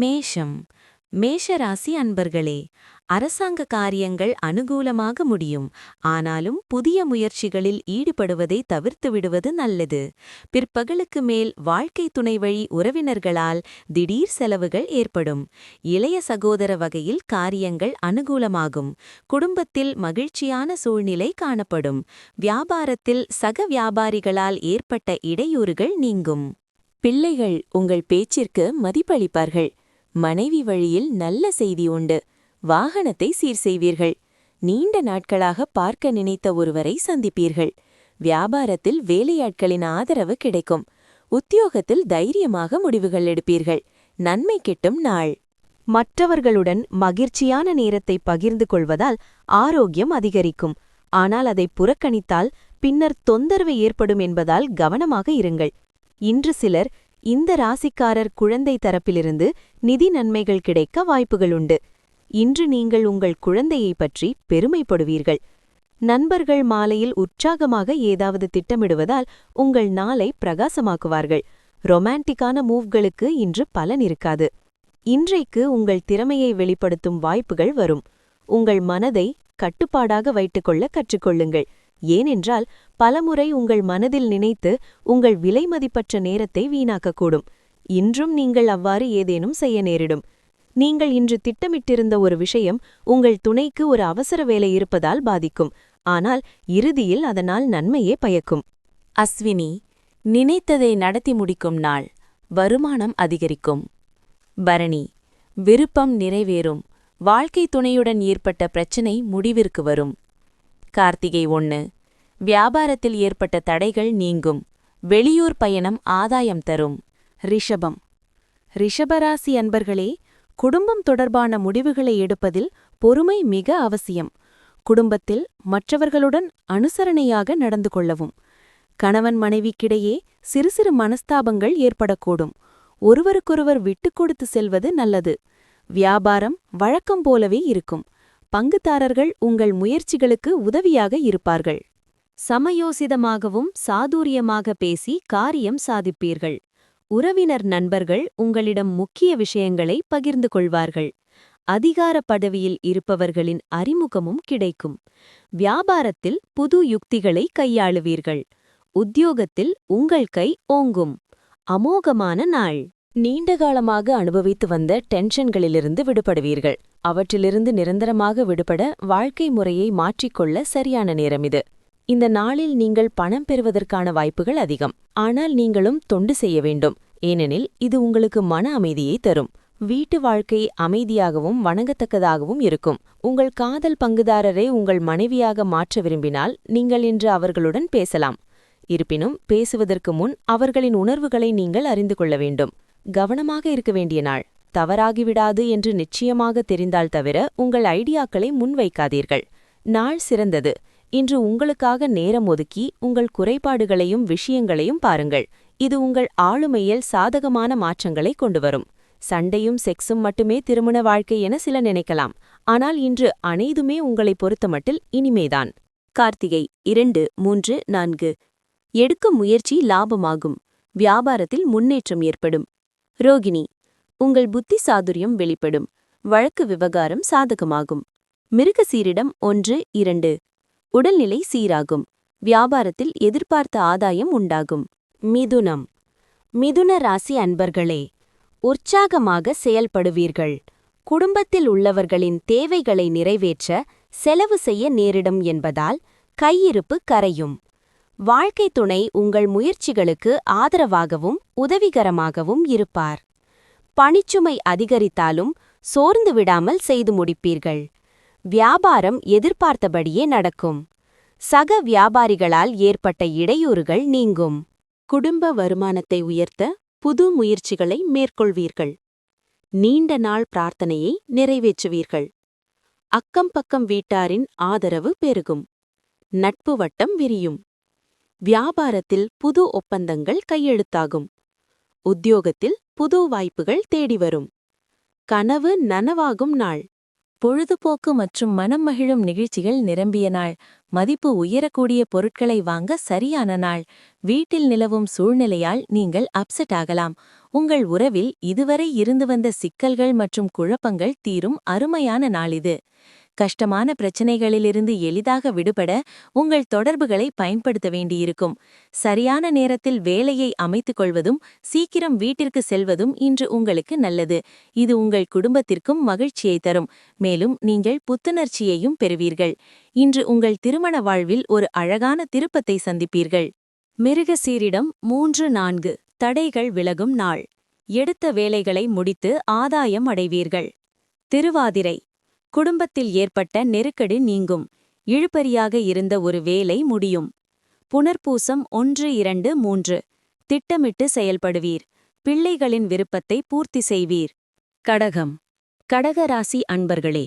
மேஷம். மேஷராசி அன்பர்களே அரசாங்க காரியங்கள் அனுகூலமாக முடியும். ஆனாலும் புதிய முயற்சிகளில் ஈடுபடுவதை தவிர்த்து விடுவது நல்லது. பிற்பகலுக்கு மேல் வாழ்க்கை துணை வழி உறவினர்களால் திடீர் செலவுகள் ஏற்படும். இளைய சகோதர வகையில் காரியங்கள் அனுகூலமாகும். குடும்பத்தில் மகிழ்ச்சியான சூழ்நிலை காணப்படும். வியாபாரத்தில் சக வியாபாரிகளால் ஏற்பட்ட இடையூறுகள் நீங்கும். பிள்ளைகள் உங்கள் பேச்சிற்கு மதிப்பளிப்பார்கள். மனைவி வழியில் நல்ல செய்தி உண்டு. வாகனத்தை சீர் செய்வீர்கள். நீண்ட நாட்களாக பார்க்க நினைத்த ஒருவரை சந்திப்பீர்கள். வியாபாரத்தில் வேலையாட்களின் ஆதரவு கிடைக்கும். உத்தியோகத்தில் தைரியமாக முடிவுகள் எடுப்பீர்கள். நன்மை கிட்டும் நாள். மற்றவர்களுடன் மகிழ்ச்சியான நேரத்தை பகிர்ந்து கொள்வதால் ஆரோக்கியம் அதிகரிக்கும். ஆனால் அதை புறக்கணித்தால் பின்னர் தொந்தரவு ஏற்படும் என்பதால் கவனமாக இருங்கள். இன்று சிலர் இந்த ராசிக்காரர் குழந்தை தரப்பிலிருந்து நிதி நன்மைகள் கிடைக்க வாய்ப்புகள் உண்டு. இன்று நீங்கள் உங்கள் குழந்தையை பற்றி பெருமைப்படுவீர்கள். நண்பர்கள் மாலையில் உற்சாகமாக ஏதாவது திட்டமிடுவதால் உங்கள் நாளை பிரகாசமாக்குவார்கள். ரொமான்டிக்கான மூவ்களுக்கு இன்று பலன் இருக்காது. இன்றைக்கு உங்கள் திறமையை வெளிப்படுத்தும் வாய்ப்புகள் வரும். உங்கள் மனதை கட்டுப்பாடாக வைத்துக்கொள்ள கற்றுக்கொள்ளுங்கள். ஏனென்றால் பலமுறை உங்கள் மனதில் நினைத்து உங்கள் விலைமதிப்பற்ற நேரத்தை வீணாக்கக்கூடும். இன்றும் நீங்கள் அவ்வாறு ஏதேனும் செய்ய நேரிடும். நீங்கள் இன்று திட்டமிட்டிருந்த ஒரு விஷயம் உங்கள் துணைக்கு ஒரு அவசர வேலை இருப்பதால் பாதிக்கும். ஆனால் இறுதியில் அதனால் நன்மையே பயக்கும். அஸ்வினி நினைத்ததை நடத்தி முடிக்கும் நாள். வருமானம் அதிகரிக்கும். பரணி விருப்பம் நிறைவேறும். வாழ்க்கை துணையுடன் ஏற்பட்ட பிரச்சினை முடிவிற்கு வரும். கார்த்திகை ஒன்று வியாபாரத்தில் ஏற்பட்ட தடைகள் நீங்கும். வெளியூர் பயணம் ஆதாயம் தரும். ரிஷபம். ரிஷபராசி அன்பர்களே குடும்பம் தொடர்பான முடிவுகளை எடுப்பதில் பொறுமை மிக அவசியம். குடும்பத்தில் மற்றவர்களுடன் அனுசரணையாக நடந்து கொள்ளவும். கணவன் மனைவிக்கிடையே சிறு சிறு மனஸ்தாபங்கள் ஏற்படக்கூடும். ஒருவருக்கொருவர் விட்டுக்கொடுத்து செல்வது நல்லது. வியாபாரம் வழக்கம் போலவே இருக்கும். பங்குதாரர்கள் உங்கள் முயற்சிகளுக்கு உதவியாக இருப்பார்கள். சமயோசிதமாகவும் சாதுரியமாக பேசி காரியம் சாதிப்பீர்கள். உறவினர் நண்பர்கள் உங்களிடம் முக்கிய விஷயங்களை பகிர்ந்து கொள்வார்கள். அதிகார பதவியில் இருப்பவர்களின் அறிமுகமும் கிடைக்கும். வியாபாரத்தில் புது யுக்திகளை கையாளுவீர்கள். உத்தியோகத்தில் உங்கள் கை ஓங்கும். அமோகமான நாள். நீண்டகாலமாக அனுபவித்து வந்த டென்ஷன்களிலிருந்து விடுபடுவீர்கள். அவற்றிலிருந்து நிரந்தரமாக விடுபட வாழ்க்கை முறையை மாற்றிக்கொள்ள சரியான நேரம் இது. இந்த நாளில் நீங்கள் பணம் பெறுவதற்கான வாய்ப்புகள் அதிகம். ஆனால் நீங்களும் தொண்டு செய்ய வேண்டும். ஏனெனில் இது உங்களுக்கு மன அமைதியை தரும். வீட்டு வாழ்க்கை அமைதியாகவும் வணங்கத்தக்கதாகவும் இருக்கும். உங்கள் காதல் பங்குதாரரை உங்கள் மனைவியாக மாற்ற விரும்பினால் நீங்கள் இன்று அவர்களுடன் பேசலாம். இருப்பினும் பேசுவதற்கு முன் அவர்களின் உணர்வுகளை நீங்கள் அறிந்து கொள்ள வேண்டும். கவனமாக இருக்க வேண்டிய நாள். தவறாகிவிடாது என்று நிச்சயமாக தெரிந்தால் தவிர உங்கள் ஐடியாக்களை முன்வைக்காதீர்கள். நாள் சிறந்தது. இன்று உங்களுக்காக நேரம் ஒதுக்கி உங்கள் குறைபாடுகளையும் விஷயங்களையும் பாருங்கள். இது உங்கள் ஆளுமையில் சாதகமான மாற்றங்களை கொண்டு வரும் சண்டையும் செக்ஸும் மட்டுமே திருமண வாழ்க்கை என சில நினைக்கலாம். ஆனால் இன்று அனைதுமே உங்களை பொறுத்தமட்டில் இனிமேதான். கார்த்திகை இரண்டு மூன்று நான்கு. எடுக்கும் முயற்சி லாபமாகும். வியாபாரத்தில் முன்னேற்றம் ஏற்படும். ரோகிணி உங்கள் புத்தி சாதுரியம் வெளிப்படும். வழக்கு விவகாரம் சாதகமாகும். மிருகசீரிடம் ஒன்று இரண்டு. உடல்நிலை சீராகும். வியாபாரத்தில் எதிர்பார்த்த ஆதாயம் உண்டாகும். மிதுனம். மிதுன ராசி அன்பர்களே உற்சாகமாக செயல்படுவீர்கள். குடும்பத்தில் உள்ளவர்களின் தேவைகளை நிறைவேற்ற செலவு செய்ய நேரிடும் என்பதால் கையிருப்பு கரையும். வாழ்க்கை துணை உங்கள் முயற்சிகளுக்கு ஆதரவாகவும் உதவிகரமாகவும் இருப்பார். பணிச்சுமை அதிகரித்தாலும் சோர்ந்து விடாமல் செய்து முடிப்பீர்கள். வியாபாரம் எதிர்பார்த்தபடியே நடக்கும். சக வியாபாரிகளால் ஏற்பட்ட இடையூறுகள் நீங்கும். குடும்ப வருமானத்தை உயர்த்த புது முயற்சிகளை மேற்கொள்வீர்கள். நீண்ட நாள் பிரார்த்தனையை நிறைவேற்றுவீர்கள். அக்கம் பக்கம் வீட்டாரின் ஆதரவு பெருகும். நட்பு வட்டம் விரியும். வியாபாரத்தில் புது ஒப்பந்தங்கள் கையெழுத்தாகும். உத்தியோகத்தில் புது வாய்ப்புகள் தேடி வரும் கனவு நனவாகும் நாள். பொழுதுபோக்கு மற்றும் மனம் மகிழும் நிகழ்ச்சிகள் நிரம்பிய நாள். மதிப்பு உயரக்கூடிய பொருட்களை வாங்க சரியான நாள். வீட்டில் நிலவும் சூழ்நிலையால் நீங்கள் அப்செட் ஆகலாம். உங்கள் உறவில் இதுவரை இருந்து வந்த சிக்கல்கள் மற்றும் குழப்பங்கள் தீரும் அருமையான நாள் இது. கஷ்டமான பிரச்சனைகளிலிருந்து எளிதாக விடுபட உங்கள் தொடர்புகளை பயன்படுத்த வேண்டியிருக்கும். சரியான நேரத்தில் வேலையை அமைத்துக் கொள்வதும் சீக்கிரம் வீட்டிற்கு செல்வதும் இன்று உங்களுக்கு நல்லது. இது உங்கள் குடும்பத்திற்கும் மகிழ்ச்சியை தரும். மேலும் நீங்கள் புத்துணர்ச்சியையும் பெறுவீர்கள். இன்று உங்கள் திருமண வாழ்வில் ஒரு அழகான திருப்பத்தை சந்திப்பீர்கள். மிருகசீரிடம் மூன்று நான்கு. தடைகள் விலகும் நாள். எடுத்த வேலைகளை முடித்து ஆதாயம் அடைவீர்கள். திருவாதிரை. குடும்பத்தில் ஏற்பட்ட நெருக்கடி நீங்கும். இழுபறியாக இருந்த ஒரு வேலை முடியும். புனர்பூசம் ஒன்று இரண்டு மூன்று. திட்டமிட்டு செயல்படுவீர். பிள்ளைகளின் விருப்பத்தை பூர்த்தி செய்வீர். கடகம். கடகராசி அன்பர்களே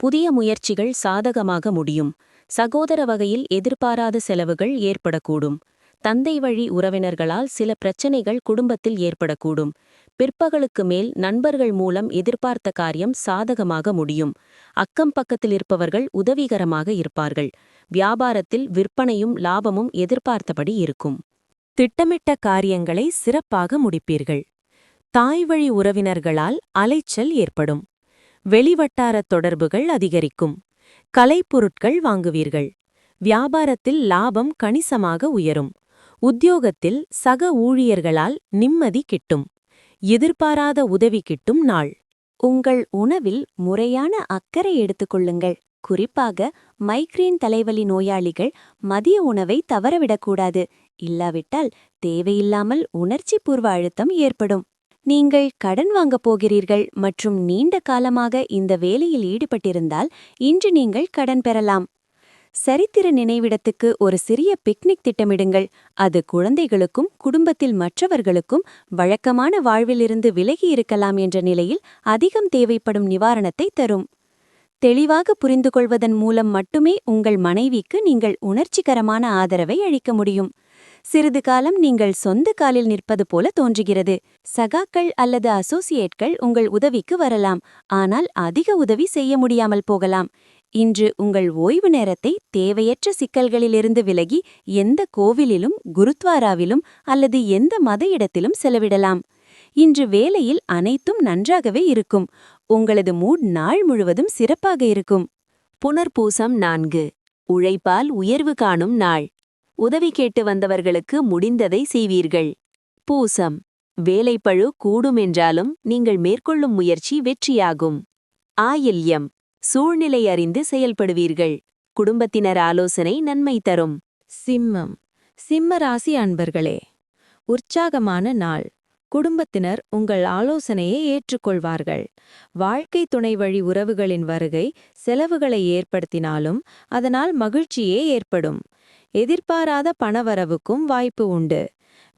புதிய முயற்சிகள் சாதகமாக முடியும். சகோதர வகையில் எதிர்பாராத செலவுகள் ஏற்படக்கூடும். தந்தை வழி உறவினர்களால் சில பிரச்சனைகள் குடும்பத்தில் ஏற்படக்கூடும். பிற்பகலுக்கு மேல் நண்பர்கள் மூலம் எதிர்பார்த்த காரியம் சாதகமாக முடியும். அக்கம் பக்கத்தில் இருப்பவர்கள் உதவிகரமாக இருப்பார்கள். வியாபாரத்தில் விற்பனையும் லாபமும் எதிர்பார்த்தபடி இருக்கும். திட்டமிட்ட காரியங்களை சிறப்பாக முடிப்பீர்கள். தாய்வழி உறவினர்களால் அலைச்சல் ஏற்படும். வெளிவட்டாரத் தொடர்புகள் அதிகரிக்கும். கலைப்பொருட்கள் வாங்குவீர்கள். வியாபாரத்தில் லாபம் கணிசமாக உயரும். உத்தியோகத்தில் சக ஊழியர்களால் நிம்மதி கிட்டும். எதிர்பாராத உதவி கிட்டும் நாள். உங்கள் உணவில் முறையான அக்கறை எடுத்துக்கொள்ளுங்கள். குறிப்பாக மைக்ரேன் தலைவலி நோயாளிகள் மதிய உணவை தவறவிடக்கூடாது. இல்லாவிட்டால் தேவையில்லாமல் உணர்ச்சி பூர்வ அழுத்தம் ஏற்படும். நீங்கள் கடன் வாங்கப் போகிறீர்கள் மற்றும் நீண்ட காலமாக இந்த வேலையில் ஈடுபட்டிருந்தால் இன்று நீங்கள் கடன் பெறலாம். சரித்திர நினைவிடத்துக்கு ஒரு சிறிய பிக்னிக் திட்டமிடுங்கள். அது குழந்தைகளுக்கும் குடும்பத்தில் மற்றவர்களுக்கும் வழக்கமான வாழ்விலிருந்து விலகி இருக்கலாம் என்ற நிலையில் அதிகம் தேவைப்படும் நிவாரணத்தை தரும். தெளிவாக புரிந்து கொள்வதன் மூலம் மட்டுமே உங்கள் மனைவிக்கு நீங்கள் உணர்ச்சிகரமான ஆதரவை அளிக்க முடியும். சிறிது காலம் நீங்கள் சொந்த காலில் நிற்பது போல தோன்றுகிறது. சகாக்கள் அல்லது அசோசியேட்கள் உங்கள் உதவிக்கு வரலாம். ஆனால் அதிக உதவி செய்ய முடியாமல் போகலாம். இன்று உங்கள் ஓய்வு நேரத்தை தேவையற்ற சிக்கல்களிலிருந்து விலகி எந்த கோவிலிலும் குருத்வாராவிலும் அல்லது எந்த மத இடத்திலும் செலவிடலாம். இன்று வேலையில் அனைத்தும் நன்றாகவே இருக்கும். உங்களது மூட் நாள் முழுவதும் சிறப்பாக இருக்கும். புனர்பூசம் நான்கு. உழைப்பால் உயர்வு காணும் நாள். உதவி கேட்டு வந்தவர்களுக்கு முடிந்ததை செய்வீர்கள். பூசம். வேலைப்பழு கூடுமென்றாலும் நீங்கள் மேற்கொள்ளும் முயற்சி வெற்றியாகும். ஆயில்யம். சூழ்நிலை அறிந்து செயல்படுவீர்கள். குடும்பத்தினர் ஆலோசனை நன்மை தரும். சிம்மம். சிம்ம ராசி அன்பர்களே உற்சாகமான நாள். குடும்பத்தினர் உங்கள் ஆலோசனையை ஏற்றுக்கொள்வார்கள். வாழ்க்கை துணை வழி உறவுகளின் வருகை செலவுகளை ஏற்படுத்தினாலும் அதனால் மகிழ்ச்சியே ஏற்படும். எதிர்பாராத பணவரவுக்கும் வாய்ப்பு உண்டு.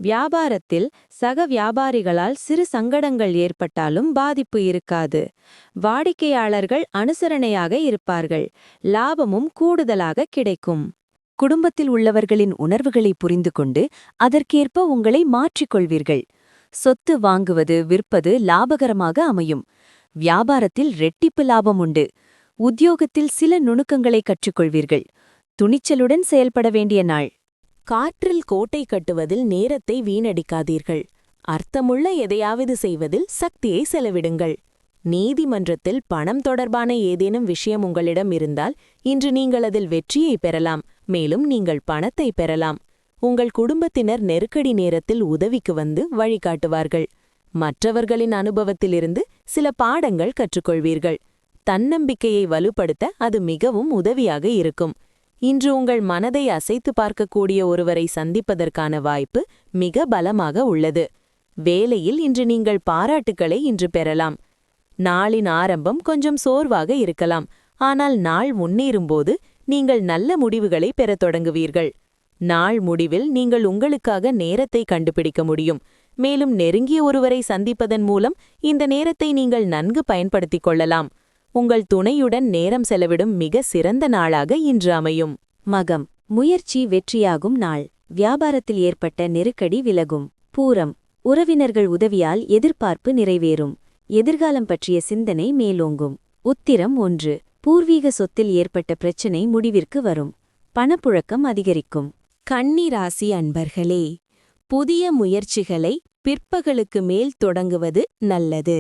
வியாபாரத்தில் சக வியாபாரிகளால் சிறு சங்கடங்கள் ஏற்பட்டாலும் பாதிப்பு இருக்காது. வாடிக்கையாளர்கள் அனுசரணையாக இருப்பார்கள். லாபமும் கூடுதலாக கிடைக்கும். குடும்பத்தில் உள்ளவர்களின் உணர்வுகளை புரிந்து கொண்டு அதற்கேற்ப உங்களை மாற்றிக்கொள்வீர்கள் சொத்து வாங்குவது விற்பது லாபகரமாக அமையும். வியாபாரத்தில் ரெட்டிப்பு லாபம் உண்டு. உத்தியோகத்தில் சில நுணுக்கங்களை கற்றுக்கொள்வீர்கள். துணிச்சலுடன் செயல்பட வேண்டிய நாள். காற்றில் கோட்டை கட்டுவதில் நேரத்தை வீணடிக்காதீர்கள். அர்த்தமுள்ள எதையாவது செய்வதில் சக்தியை செலவிடுங்கள். நீதிமன்றத்தில் பணம் தொடர்பான ஏதேனும் விஷயம் உங்களிடம் இருந்தால் இன்று நீங்கள் அதில் வெற்றியை பெறலாம் மேலும் நீங்கள் பணத்தை பெறலாம். உங்கள் குடும்பத்தினர் நெருக்கடி நேரத்தில் உதவிக்கு வந்து வழிகாட்டுவார்கள். மற்றவர்களின் அனுபவத்திலிருந்து சில பாடங்கள் கற்றுக்கொள்வீர்கள். தன்னம்பிக்கையை வலுப்படுத்த அது மிகவும் உதவியாக இருக்கும். இன்று உங்கள் மனதை அசைத்து பார்க்கக்கூடிய ஒருவரை சந்திப்பதற்கான வாய்ப்பு மிக பலமாக உள்ளது. வேலையில் இன்று நீங்கள் பாராட்டுக்களை இன்று பெறலாம். நாளின் ஆரம்பம் கொஞ்சம் சோர்வாக இருக்கலாம். ஆனால் நாள் முன்னேறும்போது நீங்கள் நல்ல முடிவுகளை பெறத் தொடங்குவீர்கள். நாள் முடிவில் நீங்கள் உங்களுக்காக நேரத்தை கண்டுபிடிக்க முடியும். மேலும் நெருங்கிய ஒருவரை சந்திப்பதன் மூலம் இந்த நேரத்தை நீங்கள் நன்கு பயன்படுத்திக் கொள்ளலாம். உங்கள் துணையுடன் நேரம் செலவிடும் மிக சிறந்த நாளாக இன்று அமையும். மகம். முயற்சி வெற்றியாகும் நாள். வியாபாரத்தில் ஏற்பட்ட நெருக்கடி விலகும். பூரம். உறவினர்கள் உதவியால் எதிர்பார்ப்பு நிறைவேறும். எதிர்காலம் பற்றிய சிந்தனை மேலோங்கும். உத்திரம் ஒன்று. பூர்வீக சொத்தில் ஏற்பட்ட பிரச்சினை முடிவிற்கு வரும். பணப்புழக்கம் அதிகரிக்கும். கன்னிராசி அன்பர்களே புதிய முயற்சிகளை பிற்பகலுக்கு மேல் தொடங்குவது நல்லது.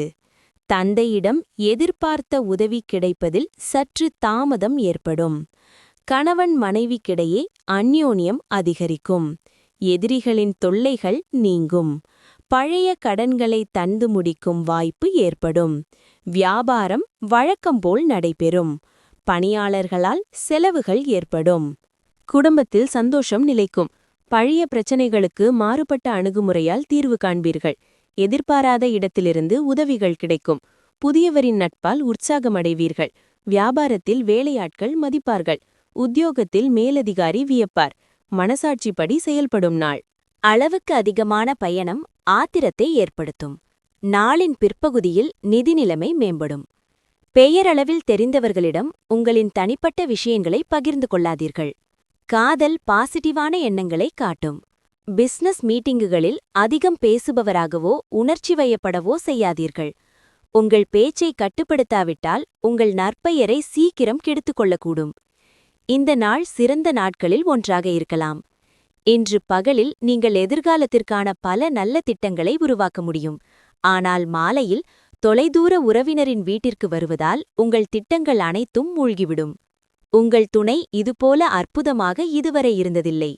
தந்தையிடம் எதிர்பார்த்த உதவி கிடைப்பதில் சற்று தாமதம் ஏற்படும். கணவன் மனைவிக்கிடையே அந்யோன்யம் அதிகரிக்கும். எதிரிகளின் தொல்லைகள் நீங்கும். பழைய கடன்களை தந்து முடிக்கும் வாய்ப்பு ஏற்படும். வியாபாரம் வழக்கம்போல் நடைபெறும். பணியாளர்களால் செலவுகள் ஏற்படும். குடும்பத்தில் சந்தோஷம் நிலைக்கும். பழைய பிரச்சனைகளுக்கு மாறுபட்ட அணுகுமுறையால் தீர்வு காண்பீர்கள். எதிர்பாராத இடத்திலிருந்து உதவிகள் கிடைக்கும். புதியவரின் நட்பால் உற்சாகமடைவீர்கள். வியாபாரத்தில் வேலையாட்கள் மதிப்பார்கள். உத்தியோகத்தில் மேலதிகாரி வியப்பார். மனசாட்சிப்படி செயல்படும் நாள். அளவுக்கு அதிகமான பயணம் ஆத்திரத்தை ஏற்படுத்தும். நாளின் பிற்பகுதியில் நிதி நிலைமை மேம்படும். பெயரளவில் தெரிந்தவர்களிடம் உங்களின் தனிப்பட்ட விஷயங்களை பகிர்ந்து கொள்ளாதீர்கள். காதல் பாசிட்டிவான எண்ணங்களை காட்டும். பிசினஸ் மீட்டிங்குகளில் அதிகம் பேசுபவராகவோ உணர்ச்சி வயப்படவோ செய்யாதீர்கள். உங்கள் பேச்சை கட்டுப்படுத்தாவிட்டால் உங்கள் நற்பெயரை சீக்கிரம் கெடுத்துக் கொள்ளக்கூடும் இந்த நாள் சிறந்த நாட்களில் ஒன்றாக இருக்கலாம். இன்று பகலில் நீங்கள் எதிர்காலத்திற்கான பல நல்ல திட்டங்களை உருவாக்க முடியும். ஆனால் மாலையில் தொலைதூர உறவினரின் வீட்டிற்கு வருவதால் உங்கள் திட்டங்கள் அனைத்தும் மூழ்கிவிடும். உங்கள் துணை இதுபோல அற்புதமாக இதுவரை இருந்ததில்லை.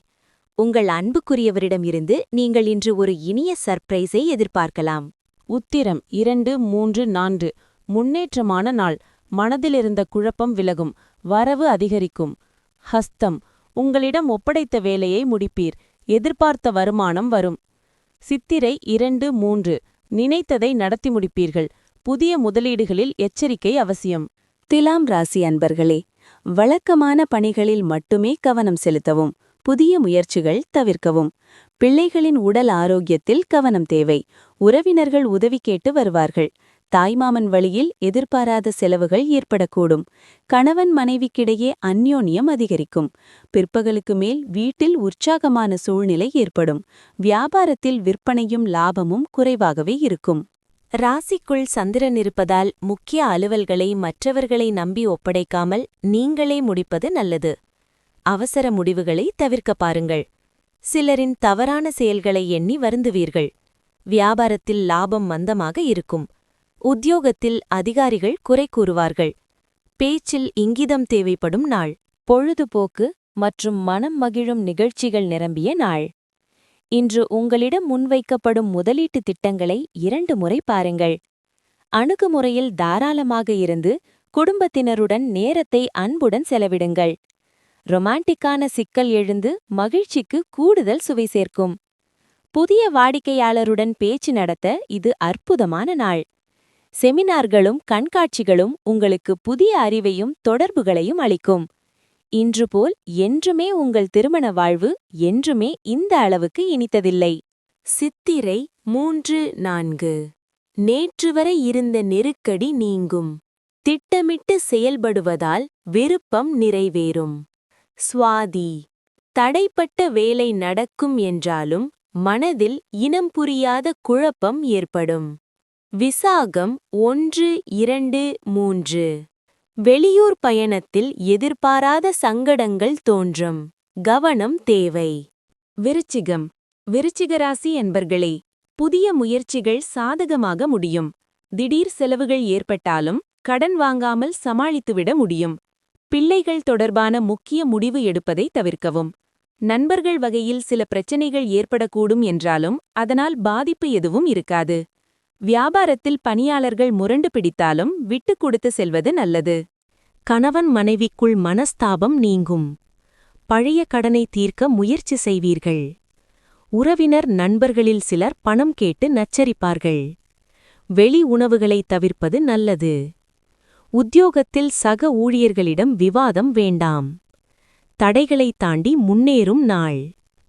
உங்கள் அன்புக்குரியவரிடமிருந்து நீங்கள் இன்று ஒரு இனிய சர்ப்ரைஸை எதிர்பார்க்கலாம். உத்திரம் இரண்டு மூன்று நான்கு. முன்னேற்றமான நாள். மனதிலிருந்த குழப்பம் விலகும். வரவு அதிகரிக்கும். ஹஸ்தம். உங்களிடம் ஒப்படைத்த வேலையை முடிப்பீர். எதிர்பார்த்த வருமானம் வரும். சித்திரை இரண்டு மூன்று. நினைத்ததை நடத்தி முடிப்பீர்கள். புதிய முதலீடுகளில் எச்சரிக்கை அவசியம். திலாம் ராசி அன்பர்களே வழக்கமான பணிகளில் மட்டுமே கவனம் செலுத்தவும். புதிய முயற்சிகள் தவிர்க்கவும். பிள்ளைகளின் உடல் ஆரோக்கியத்தில் கவனம் தேவை. உறவினர்கள் உதவி கேட்டு வருவார்கள். தாய்மாமன் வழியில் எதிர்பாராத செலவுகள் ஏற்படக்கூடும். கணவன் மனைவிக்கிடையே அந்யோன்யம் அதிகரிக்கும். பிற்பகலுக்கு மேல் வீட்டில் உற்சாகமான சூழ்நிலை ஏற்படும். வியாபாரத்தில் விற்பனையும் லாபமும் குறைவாகவே இருக்கும். ராசிக்குள் சந்திரன் இருப்பதால் முக்கிய அலுவல்களை மற்றவர்களை நம்பி ஒப்படைக்காமல் நீங்களே முடிப்பது நல்லது. அவசர முடிவுகளை தவிர்க்க பாருங்கள். சிலரின் தவறான செயல்களை எண்ணி வருந்துவீர்கள். வியாபாரத்தில் லாபம் மந்தமாக இருக்கும். உத்தியோகத்தில் அதிகாரிகள் குறை கூறுவார்கள். பேச்சில் இங்கிதம் தேவைப்படும் நாள். பொழுதுபோக்கு மற்றும் மனம் மகிழும் நிகழ்ச்சிகள் நிரம்பிய நாள். இன்று உங்களிடம் முன்வைக்கப்படும் முதலீட்டு திட்டங்களை இரண்டு முறை பாருங்கள். அணுகுமுறையில் தாராளமாக இருந்து குடும்பத்தினருடன் நேரத்தை அன்புடன் செலவிடுங்கள். ரொமான்டிக்கான சிக்கல் எழுந்து மகிழ்ச்சிக்கு கூடுதல் சுவை சேர்க்கும். புதிய வாடிக்கையாளருடன் பேச்சு நடத்த இது அற்புதமான நாள். செமினார்களும் கண்காட்சிகளும் உங்களுக்கு புதிய அறிவையும் தொடர்புகளையும் அளிக்கும். இன்று போல் என்றுமே உங்கள் திருமண வாழ்வு என்றுமே இந்த அளவுக்கு இனித்ததில்லை. சித்திரை மூன்று நான்கு. நேற்று வரை இருந்த நெருக்கடி நீங்கும். திட்டமிட்டு செயல்படுவதால் விருப்பம் நிறைவேறும். சுவாதி தடைப்பட்ட வேலை நடக்கும் என்றாலும் மனதில் இனம் புரியாத குழப்பம் ஏற்படும். விசாகம் ஒன்று இரண்டு மூன்று. வெளியூர் பயணத்தில் எதிர்பாராத சங்கடங்கள் தோன்றும். கவனம் தேவை. விருச்சிகம். விருச்சிகராசி என்பர்களே புதிய முயற்சிகள் சாதகமாக முடியும். திடீர் செலவுகள் ஏற்பட்டாலும் கடன் வாங்காமல் சமாளித்துவிட முடியும். பிள்ளைகள் தொடர்பான முக்கிய முடிவு எடுப்பதை தவிர்க்கவும். நண்பர்கள் வகையில் சில பிரச்சனைகள் ஏற்படக்கூடும் என்றாலும் அதனால் பாதிப்பு எதுவும் இருக்காது. வியாபாரத்தில் பணியாளர்கள் முரண்டு பிடித்தாலும் விட்டுக் கொடுத்து செல்வது நல்லது. கணவன் மனைவிக்குள் மனஸ்தாபம் நீங்கும். பழைய கடனை தீர்க்க முயற்சி செய்வீர்கள். உறவினர் நண்பர்களில் சிலர் பணம் கேட்டு நச்சரிப்பார்கள். வெளி உணவுகளை தவிர்ப்பது நல்லது. உத்தியோகத்தில் சக ஊழியர்களிடம் விவாதம் வேண்டாம். தடைகளை தாண்டி முன்னேறும் நாள்.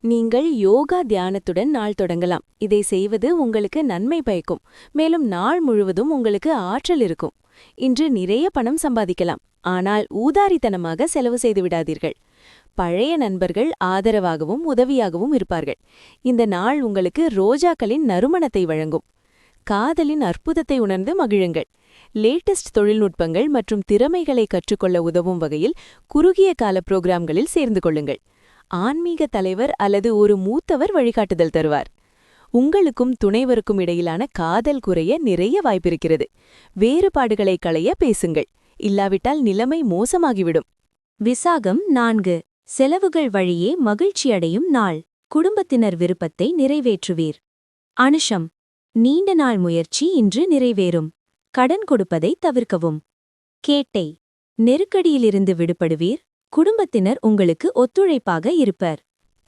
நீங்கள் யோகா தியானத்துடன் நாள் தொடங்கலாம். இதை செய்வது உங்களுக்கு நன்மை பயக்கும். மேலும் நாள் முழுவதும் உங்களுக்கு ஆற்றல் இருக்கும். இன்று நிறைய பணம் சம்பாதிக்கலாம். ஆனால் ஊதாரித்தனமாக செலவு செய்து விடாதீர்கள். பழைய நண்பர்கள் ஆதரவாகவும் உதவியாகவும் இருப்பார்கள். இந்த நாள் உங்களுக்கு ரோஜாக்களின் நறுமணத்தை வழங்கும். காதலின் அற்புதத்தை உணர்ந்து மகிழுங்கள். லேட்டஸ்ட் தொழில்நுட்பங்கள் மற்றும் திறமைகளை கற்றுக்கொள்ள உதவும் வகையில் குறுகிய கால புரோகிராம்களில் சேர்ந்து கொள்ளுங்கள். ஆன்மீக தலைவர் அல்லது ஒரு மூத்தவர் வழிகாட்டுதல் தருவார். உங்களுக்கும் துணைவருக்கும் இடையிலான காதல் குறைய நிறைய வாய்ப்பிருக்கிறது. வேறுபாடுகளை களைய பேசுங்கள். இல்லாவிட்டால் நிலைமை மோசமாகிவிடும். விசாகம் நான்கு. செலவுகள் வழியே மகிழ்ச்சியடையும் நாள். குடும்பத்தினர் விருப்பத்தை நிறைவேற்றுவீர். அனுஷம். நீண்ட நாள் முயற்சி இன்று நிறைவேறும். கடன் கொடுப்பதை தவிர்க்கவும். கேட்டை நெருக்கடியிலிருந்து விடுபடுவீர் குடும்பத்தினர் உங்களுக்கு ஒத்துழைப்பாக இருப்பர்.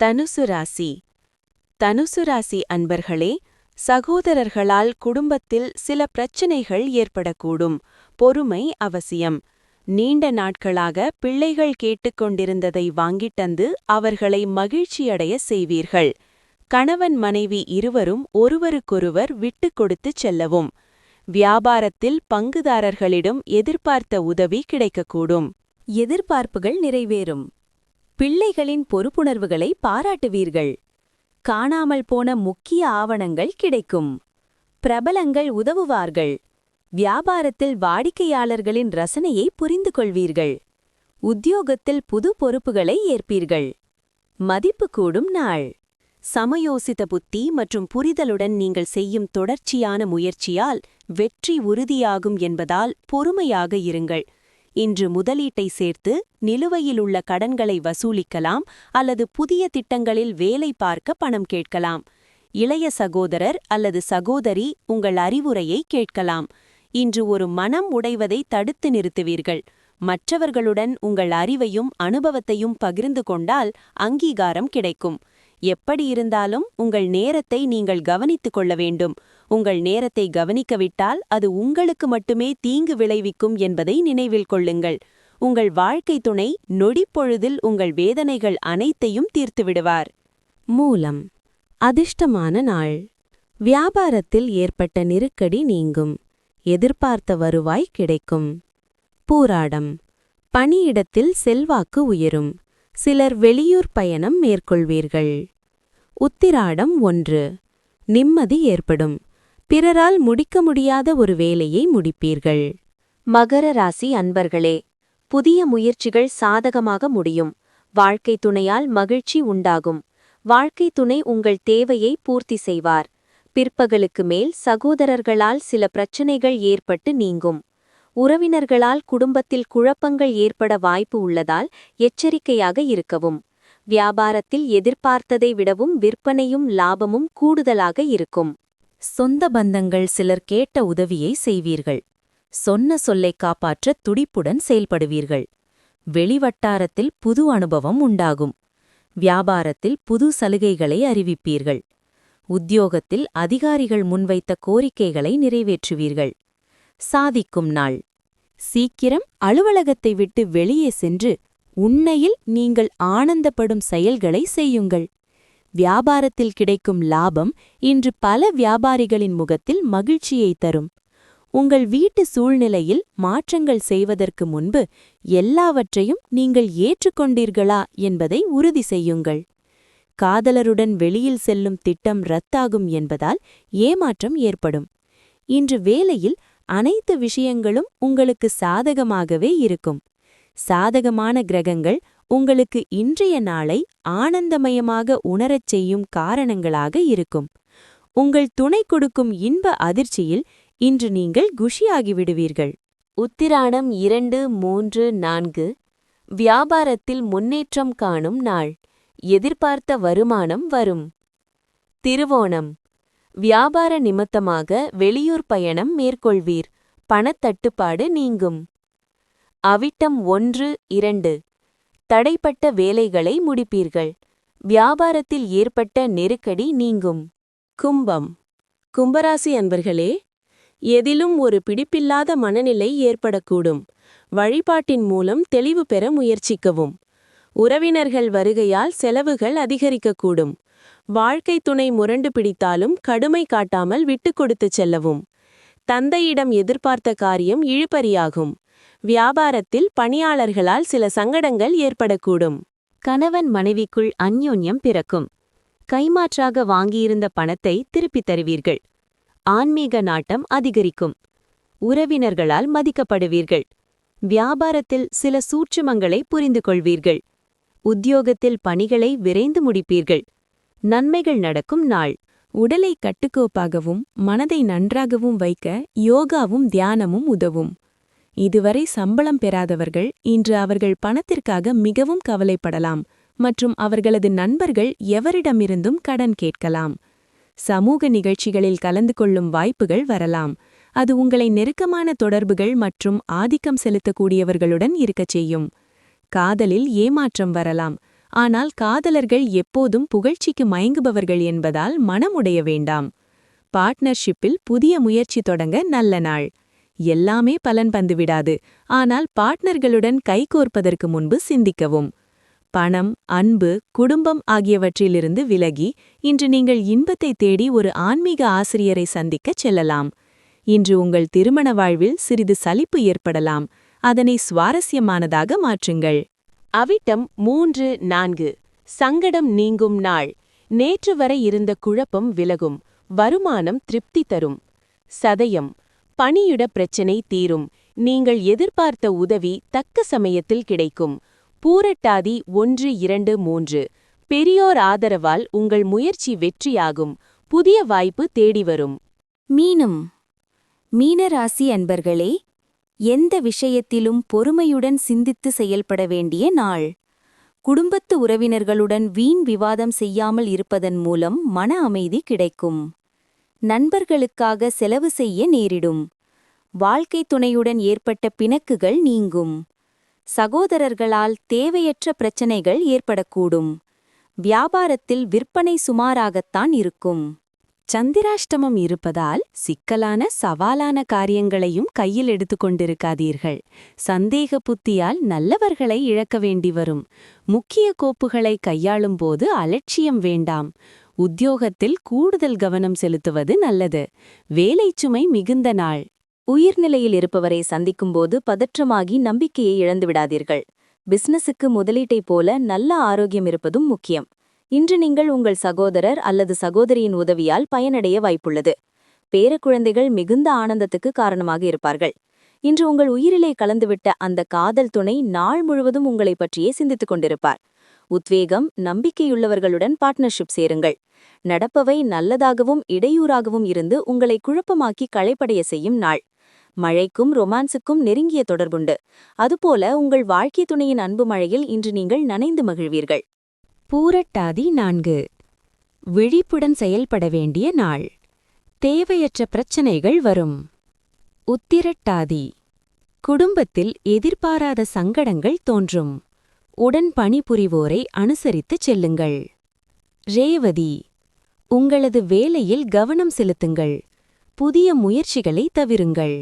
தனுசு ராசி தனுசு ராசி அன்பர்களே சகோதரர்களால் குடும்பத்தில் சில பிரச்சனைகள் ஏற்படக்கூடும் பொறுமை அவசியம். நீண்ட நாட்களாக பிள்ளைகள் கேட்டுக்கொண்டிருந்ததை வாங்கித் தந்து அவர்களை மகிழ்ச்சியடைய செய்வீர்கள். கணவன் மனைவி இருவரும் ஒருவருக்கொருவர் விட்டுக் கொடுத்துச் செல்லவும். வியாபாரத்தில் பங்குதாரர்களிடம் எதிர்பார்த்த உதவி கிடைக்கக்கூடும். எதிர்பார்ப்புகள் நிறைவேறும். பிள்ளைகளின் பொறுப்புணர்வுகளை பாராட்டுவீர்கள். காணாமல் போன முக்கிய ஆவணங்கள் கிடைக்கும். பிரபலங்கள் உதவுவார்கள். வியாபாரத்தில் வாடிக்கையாளர்களின் ரசனையை புரிந்து கொள்வீர்கள். உத்தியோகத்தில் புது பொறுப்புகளை ஏற்பீர்கள். மதிப்பு கூடும் நாள். சமயோசித புத்தி மற்றும் புரிதலுடன் நீங்கள் செய்யும் தொடர்ச்சியான முயற்சியால் வெற்றி உறுதியாகும் என்பதால் பொறுமையாக இருங்கள். இன்று முதலீட்டை சேர்த்து நிலுவையில் உள்ள கடன்களை வசூலிக்கலாம் அல்லது புதிய திட்டங்களில் வேலை பார்க்க பணம் கேட்கலாம். இளைய சகோதரர் அல்லது சகோதரி உங்கள் அறிவுரையை கேட்கலாம். இன்று ஒரு மனம் உடைவதை தடுத்து நிறுத்துவீர்கள். மற்றவர்களுடன் உங்கள் அறிவையும் அனுபவத்தையும் பகிர்ந்து கொண்டால் அங்கீகாரம் கிடைக்கும். எப்படி இருந்தாலும் உங்கள் நேரத்தை நீங்கள் கவனித்துக் கொள்ள வேண்டும். உங்கள் நேரத்தை கவனிக்கவிட்டால் அது உங்களுக்கு மட்டுமே தீங்கு விளைவிக்கும் என்பதை நினைவில் கொள்ளுங்கள். உங்கள் வாழ்க்கை துணை நொடிப்பொழுதில் உங்கள் வேதனைகள் அனைத்தையும் தீர்த்துவிடுவார் மூலம். அதிர்ஷ்டமான நாள். வியாபாரத்தில் ஏற்பட்ட நெருக்கடி நீங்கும். எதிர்பார்த்த வருவாய் கிடைக்கும். பூராடம். பணியிடத்தில் செல்வாக்கு உயரும். சிலர் வெளியூர் பயணம் மேற்கொள்வீர்கள். உத்திராடம் ஒன்று. நிம்மதி ஏற்படும். பிறரால் முடிக்க முடியாத ஒரு வேலையை முடிப்பீர்கள். மகர ராசி அன்பர்களே புதிய முயற்சிகள் சாதகமாக முடியும். வாழ்க்கை துணையால் மகிழ்ச்சி உண்டாகும். வாழ்க்கை துணை உங்கள் தேவையை பூர்த்தி செய்வார். பிற்பகலுக்கு மேல் சகோதரர்களால் சில பிரச்சனைகள் ஏற்பட்டு நீங்கும். உறவினர்களால் குடும்பத்தில் குழப்பங்கள் ஏற்பட வாய்ப்பு உள்ளதால் எச்சரிக்கையாக இருக்கவும். வியாபாரத்தில் எதிர்பார்த்ததை விடவும் விற்பனையும் லாபமும் கூடுதலாக இருக்கும். சொந்த பந்தங்கள் சிலர் கேட்ட உதவியை செய்வீர்கள். சொன்ன சொல்லை காப்பாற்ற துடிப்புடன் செயல்படுவீர்கள். வெளிவட்டாரத்தில் புது அனுபவம் உண்டாகும். வியாபாரத்தில் புது சலுகைகளை அறிவிப்பீர்கள். உத்தியோகத்தில் அதிகாரிகள் முன்வைத்த கோரிக்கைகளை நிறைவேற்றுவீர்கள். சாதிக்கும் நாள். சீக்கிரம் அலுவலகத்தை விட்டு வெளியே சென்று உண்மையில் நீங்கள் ஆனந்தப்படும் செயல்களை செய்யுங்கள். வியாபாரத்தில் கிடைக்கும் லாபம் இன்று பல வியாபாரிகளின் முகத்தில் மகிழ்ச்சியை தரும். உங்கள் வீட்டு சூழ்நிலையில் மாற்றங்கள் செய்வதற்கு முன்பு எல்லாவற்றையும் நீங்கள் ஏற்றுக்கொண்டீர்களா என்பதை உறுதி செய்யுங்கள். காதலருடன் வெளியில் செல்லும் திட்டம் ரத்தாகும் என்பதால் ஏமாற்றம் ஏற்படும். இன்று வேலையில் அனைத்து விஷயங்களும் உங்களுக்கு சாதகமாகவே இருக்கும். சாதகமான கிரகங்கள் உங்களுக்கு இன்றைய நாளை ஆனந்தமயமாக உணரச் செய்யும் காரணங்களாக இருக்கும். உங்கள் துணை கொடுக்கும் இன்ப அதிர்ச்சியில் இன்று நீங்கள் குஷியாகிவிடுவீர்கள். உத்திராடம் இரண்டு மூன்று நான்கு. வியாபாரத்தில் முன்னேற்றம் காணும் நாள். எதிர்பார்த்த வருமானம் வரும். திருவோணம். வியாபார நிமித்தமாக வெளியூர் பயணம் மேற்கொள்வீர். பணத்தட்டுப்பாடு நீங்கும். அவிட்டம் ஒன்று இரண்டு. தடைப்பட்ட வேலைகளை முடிப்பீர்கள். வியாபாரத்தில் ஏற்பட்ட நெருக்கடி நீங்கும். கும்பம். கும்பராசி அன்பர்களே எதிலும் ஒரு பிடிப்பில்லாத மனநிலை ஏற்படக்கூடும். வழிபாட்டின் மூலம் தெளிவு பெற முயற்சிக்கவும். உறவினர்கள் வருகையால் செலவுகள் அதிகரிக்கக்கூடும். வாழ்க்கை துணை முரண்டு பிடித்தாலும் கடுமை காட்டாமல் விட்டு கொடுத்து செல்லவும். தந்தையிடம் எதிர்பார்த்த காரியம் இழுபறியாகும். வியாபாரத்தில் பணியாளர்களால் சில சங்கடங்கள் ஏற்படக்கூடும். கணவன் மனைவிக்குள் அந்யோன்யம் பிறக்கும். கைமாற்றாக வாங்கியிருந்த பணத்தை திருப்பித் தருவீர்கள். ஆன்மீக நாட்டம் அதிகரிக்கும். உறவினர்களால் மதிக்கப்படுவீர்கள். வியாபாரத்தில் சில சூட்சுமங்களை புரிந்து கொள்வீர்கள். உத்தியோகத்தில் பணிகளை விரைந்து முடிப்பீர்கள். நன்மைகள் நடக்கும் நாள். உடலை கட்டுக்கோப்பாகவும் மனதை நன்றாகவும் வைக்க யோகாவும் தியானமும் உதவும். இதுவரை சம்பளம் பெறாதவர்கள் இன்று அவர்கள் பணத்திற்காக மிகவும் கவலைப்படலாம் மற்றும் அவர்களது நண்பர்கள் எவரிடமிருந்தும் கடன் கேட்கலாம். சமூக நிகழ்ச்சிகளில் கலந்து கொள்ளும் வாய்ப்புகள் வரலாம். அது உங்களை நெருக்கமான தொடர்புகள் மற்றும் ஆதிக்கம் செலுத்தக்கூடியவர்களுடன் இருக்கச் செய்யும். காதலில் ஏமாற்றம் வரலாம். ஆனால் காதலர்கள் எப்போதும் புகழ்ச்சிக்கு மயங்குபவர்கள் என்பதால் மனமுடைய வேண்டாம். பார்ட்னர்ஷிப்பில் புதிய முயற்சி தொடங்க நல்ல நாள். எல்லாமே பலன் பந்துவிடாது ஆனால் பார்ட்னர்களுடன் கைகோர்ப்பதற்கு முன்பு சிந்திக்கவும். பணம் அன்பு குடும்பம் ஆகியவற்றிலிருந்து விலகி இன்று நீங்கள் இன்பத்தை தேடி ஒரு ஆன்மீக ஆசிரியரை சந்திக்கச் செல்லலாம். இன்று உங்கள் திருமண வாழ்வில் சிறிது சலிப்பு ஏற்படலாம். அதனை சுவாரஸ்யமானதாக மாற்றுங்கள். அவிட்டம் மூன்று நான்கு. சங்கடம் நீங்கும் நாள். நேற்று வரை இருந்த குழப்பம் விலகும். வருமானம் திருப்தி தரும். சதயம். பணியிட பிரச்சினை தீரும். நீங்கள் எதிர்பார்த்த உதவி தக்க சமயத்தில் கிடைக்கும். பூரட்டாதி ஒன்று இரண்டு மூன்று. பெரியோர் ஆதரவால் உங்கள் முயற்சி வெற்றியாகும். புதிய வாய்ப்பு தேடி வரும். மீனம். மீனராசி அன்பர்களே எந்த விஷயத்திலும் பொறுமையுடன் சிந்தித்து செயல்பட வேண்டிய நாள். குடும்பத்து உறவினர்களுடன் வீண் விவாதம் செய்யாமல் இருப்பதன் மூலம் மன அமைதி கிடைக்கும். நண்பர்களுக்காக செலவு செய்ய நேரிடும். வாழ்க்கை துணையுடன் ஏற்பட்ட பிணக்குகள் நீங்கும். சகோதரர்களால் தேவையற்ற பிரச்சனைகள் ஏற்படக்கூடும். வியாபாரத்தில் விற்பனை சுமாராகத்தான் இருக்கும். சந்திராஷ்டமம் இருப்பதால் சிக்கலான சவாலான காரியங்களையும் கையில் எடுத்துக்கொண்டிருக்காதீர்கள் சந்தேக புத்தியால் நல்லவர்களை இழக்க வேண்டி வரும். முக்கிய கோப்புகளை கையாளும் போது அலட்சியம் வேண்டாம். உத்தியோகத்தில் கூடுதல் கவனம் செலுத்துவது நல்லது. வேலைச்சுமை மிகுந்த நாள். உயிர்நிலையில் இருப்பவரை சந்திக்கும்போது பதற்றமாகி நம்பிக்கையை இழந்துவிடாதீர்கள். பிசினஸுக்கு முதலீட்டைப் போல நல்ல ஆரோக்கியம் இருப்பதும் முக்கியம். இன்று நீங்கள் உங்கள் சகோதரர் அல்லது சகோதரியின் உதவியால் பயனடைய வாய்ப்புள்ளது. பேரக்குழந்தைகள் மிகுந்த ஆனந்தத்துக்கு காரணமாக இருப்பார்கள். இன்று உங்கள் உயிரிலே கலந்துவிட்ட அந்த காதல் துணை நாள் முழுவதும் உங்களை பற்றியே சிந்தித்துக் கொண்டிருப்பார். உத்வேகம் நம்பிக்கையுள்ளவர்களுடன் பார்ட்னர்ஷிப் சேருங்கள். நடப்பவை நல்லதாகவும் இடையூறாகவும் இருந்து உங்களை குழப்பமாக்கி களைப்படைய செய்யும் நாள். மழைக்கும் ரொமான்ஸுக்கும் நெருங்கிய தொடர்புண்டு. அதுபோல உங்கள் வாழ்க்கை துணையின் அன்பு மழையில் இன்று நீங்கள் நனைந்து மகிழ்வீர்கள். பூரட்டாதி நான்கு. விழிப்புடன் செயல்பட வேண்டிய நாள். தேவையற்ற பிரச்சனைகள் வரும். உத்திரட்டாதி. குடும்பத்தில் எதிர்பாராத சங்கடங்கள் தோன்றும். உடன் பணிபுரிவோரை அனுசரித்துச் செல்லுங்கள். ரேவதி உங்களது வேலையில் கவனம் செலுத்துங்கள். புதிய முயற்சிகளை தவிருங்கள்.